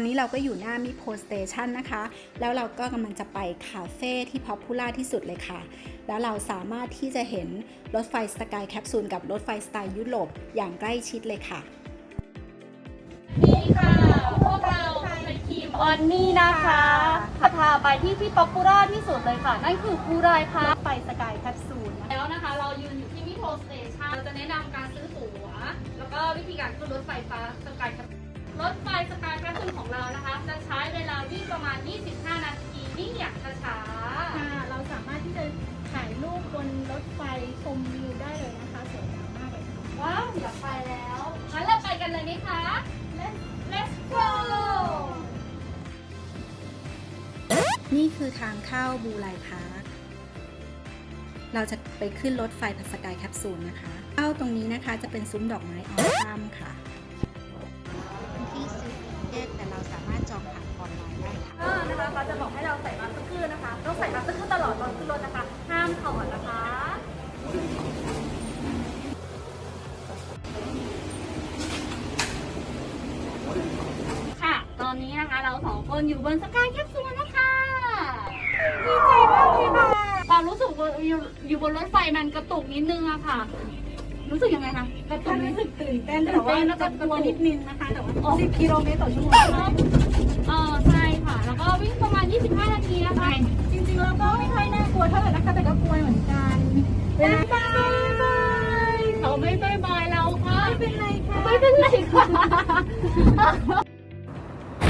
อนนี้เราก็อยู่หน้ามิโพสเตชันนะคะ แล้วเราก็กำลังจะไปคาเฟ่ที่ป๊อปปูล่าที่สุดเลยค่ะ แล้วเราสามารถที่จะเห็นรถไฟสกายแคปซูลกับรถไฟสไตล์ยุโรปอย่างใกล้ชิดเลยค่ะนี่ค่ะพวกเราเป็นทีมออนนี่นะคะพาพาไปที่ที่ป๊อปปูล่าที่สุดเลยค่ะ นั่นคือภูรายพาไฟสกายแคปซูลแล้วนะคะเรายืนอยู่ที่มิโทสเตชันเราจะแนะนำการซื้อตั๋วแล้วก็วิธีการขึ้นรถไฟฟ้าสกายแคป รถไฟสกายแคปซูลของเรานะคะ จะใช้เวลาวิ่งประมาณ 25 นาทีวิ่งอย่างช้าค่ะเราสามารถที่จะถ่ายรูปบนรถไฟชมวิวได้เลยนะคะสวยงามมากเลยค่ะ ๆ ว้าวอยากไปแล้วงั้นเราไปกันเลยไหมคะ Let's Let's go นี่คือทางเข้าบูไลพาร์ค เราจะไปขึ้นรถไฟพัสกายแคปซูลนะคะ เข้าตรงนี้นะคะจะเป็นซุ้มดอกไม้ออซัมค่ะที่ซื้อ เก็ตแต่เราสามารถจองผ่านออนไลน์ได้ค่ะ ก็นะคะเขาจะบอกให้เราใส่มาสก์ขึ้นนะคะ ต้องใส่มาสก์ขึ้นตลอดตอนขึ้นรถนะคะ ห้ามถอดนะคะ ค่ะ ตอนนี้นะคะเราสองคนอยู่บนสกายแคปซูลนะคะดีใจมากเลยค่ะความรู้สึกว่าอยู่อยู่บนรถไฟมันกระตุกนิดนึงอะค่ะ รู้สึกยังไงคะกระตุถ้ากนิรู้ดสึกตื่นเต้นแต่ว่าจะกลัวนิดนึงนะคะแต่ว่า10กิโลเมตรต่อชั่วโมงเออใช่ค่ะ แล้วก็วิ่งประมาณ 25 นาทีนะคะ จริงๆแล้วก็ไม่ค่อยน่ากลัวเท่าไหร่นะคะแต่ก็กลัวเหมือนกันบายบายเขาไม่บายบายเราค่ะไม่เป็นไรค่ะไม่เป็นไรค่ะ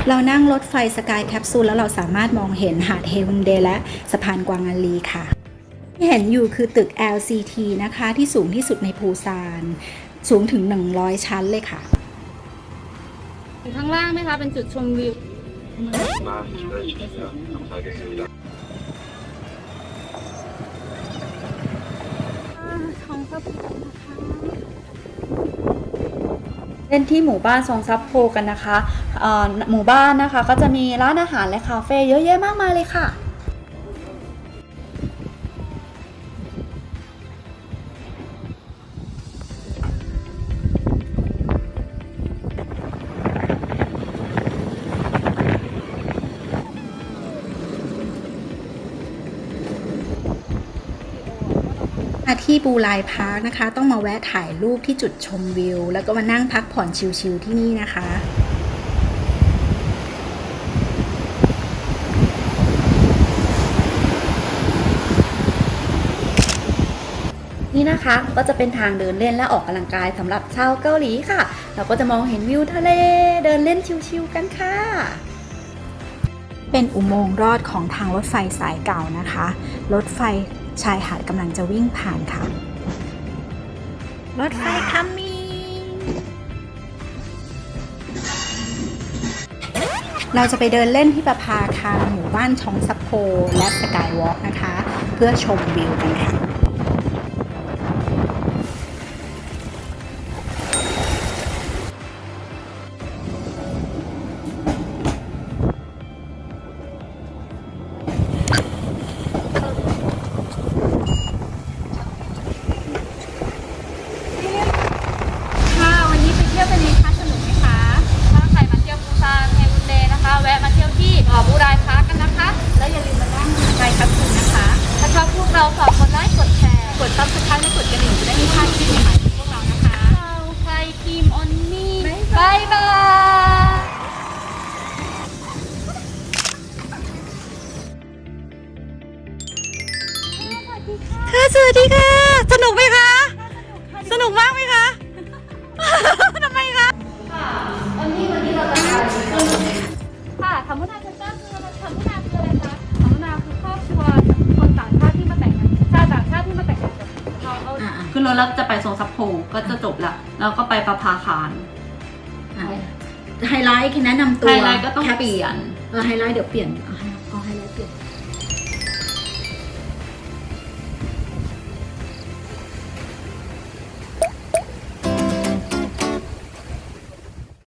เรานั่งรถไฟสกายแคปซูลแล้วเราสามารถมองเห็นหาดเฮลงเดและสะพานกวางอาลีค่ะ ที่เห็นอยู่คือตึก LCT นะคะที่สูงที่สุดในปูซาน สูงถึง 100 ชั้นเลยค่ะข้างล่างไหมคะ เป็นจุดชมวิวเล่นที่หมู่บ้านซองซับโพกันนะคะ หมู่บ้านนะคะก็จะมีร้านอาหารและคาเฟ่เยอะแยะมากมายเลยค่ะ มาที่บูไลพาร์คนะคะ ต้องมาแวะถ่ายรูปที่จุดชมวิว แล้วก็มานั่งพักผ่อนชิลๆที่นี่นะคะนี่นะคะก็จะเป็นทางเดินเล่นและออกกำลังกายสำหรับชาวเกาหลีค่ะ เราก็จะมองเห็นวิวทะเลเดินเล่นชิลๆกันค่ะ เป็นอุโมงค์รอดของทางรถไฟสายเก่านะคะ รถไฟ ชายหาดกำลังจะวิ่งผ่านค่ะ รถไฟคัมมิงเราจะไปเดินเล่นที่ประภาคารหมู่บ้านชองซัปโพและสกายวอล์กนะคะ เพื่อชมวิวกันค่ะค่ะ อบพวกเราฝากกดไลค์กดแชร์ กดซับสไครต์และกดกระดิ่งจะได้ไม่พลาดคลิปใหม่ๆของพวกเรานะคะเราใครทีมออนนี่บายบายค่ะสวัสดีค่ะ สนุกไหมคะ สนุกมากไหมคะทำไมคะวันนี้วันนี้เราจะมาค่ะคำว่านาเซนเตอร์คืออะไรคำว่าน แล้วจะไปทรงซับโพก็จะจบละแล้วก็ไปประภาคารไฮไลท์แค่แนะนำตัวไฮไลท์ก็ต้องเปลี่ยนไฮไลท์เดี๋ยวเปลี่ยนเอาไฮไลท์เปลี่ยน